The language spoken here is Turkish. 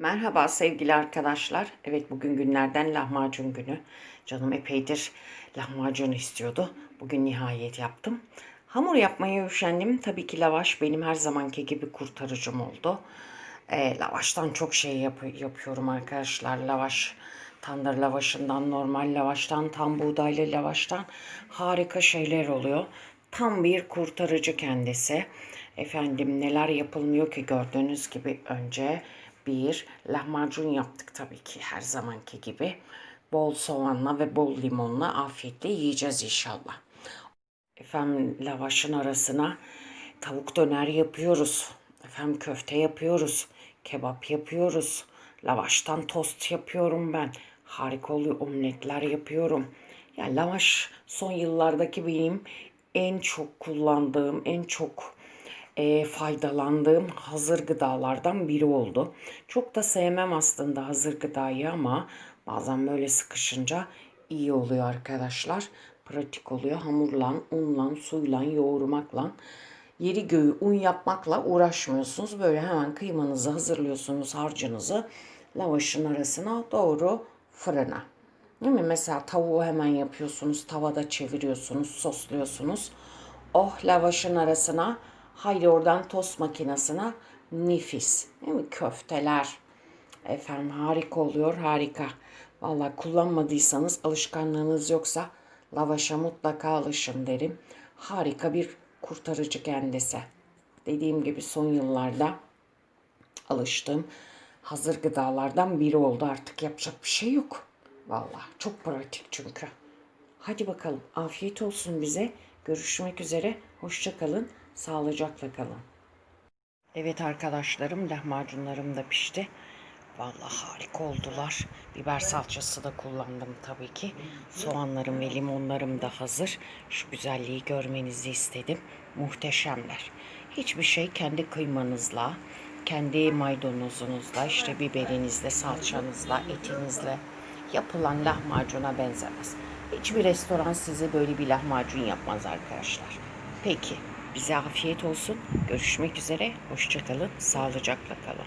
Merhaba sevgili arkadaşlar. Evet bugün günlerden lahmacun günü. Canım epeydir lahmacun istiyordu. Bugün nihayet yaptım. Hamur yapmaya üşendim. Tabii ki lavaş benim her zamanki gibi kurtarıcım oldu. Ee, lavaştan çok şey yap- yapıyorum arkadaşlar. Lavaş, tandır lavaşından, normal lavaştan, tam buğdaylı lavaştan harika şeyler oluyor. Tam bir kurtarıcı kendisi. Efendim neler yapılmıyor ki gördüğünüz gibi önce bir lahmacun yaptık tabii ki her zamanki gibi. Bol soğanla ve bol limonla afiyetle yiyeceğiz inşallah. Efendim lavaşın arasına tavuk döner yapıyoruz. Efendim köfte yapıyoruz. Kebap yapıyoruz. Lavaştan tost yapıyorum ben. Harika oluyor. Omletler yapıyorum. Ya lavaş son yıllardaki benim en çok kullandığım, en çok e, faydalandığım hazır gıdalardan biri oldu. Çok da sevmem aslında hazır gıdayı ama bazen böyle sıkışınca iyi oluyor arkadaşlar. Pratik oluyor. Hamurla, unla, suyla, yoğurmakla yeri göğü un yapmakla uğraşmıyorsunuz. Böyle hemen kıymanızı hazırlıyorsunuz, harcınızı lavaşın arasına doğru fırına. Değil mi? Mesela tavuğu hemen yapıyorsunuz, tavada çeviriyorsunuz, sosluyorsunuz. Oh lavaşın arasına, haydi oradan tost makinesine nefis. Değil mi? Köfteler. Efendim harika oluyor, harika. Vallahi kullanmadıysanız, alışkanlığınız yoksa lavaşa mutlaka alışın derim. Harika bir kurtarıcı kendisi. Dediğim gibi son yıllarda alıştığım hazır gıdalardan biri oldu. Artık yapacak bir şey yok. Vallahi çok pratik çünkü. Hadi bakalım afiyet olsun bize. Görüşmek üzere. Hoşça kalın. Sağlıcakla kalın. Evet arkadaşlarım lahmacunlarım da pişti. Vallahi harika oldular. Biber salçası da kullandım tabii ki. Soğanlarım ve limonlarım da hazır. Şu güzelliği görmenizi istedim. Muhteşemler. Hiçbir şey kendi kıymanızla, kendi maydanozunuzla, işte biberinizle, salçanızla, etinizle yapılan lahmacuna benzemez. Hiçbir restoran size böyle bir lahmacun yapmaz arkadaşlar. Peki bize afiyet olsun. Görüşmek üzere. Hoşçakalın. Sağlıcakla kalın.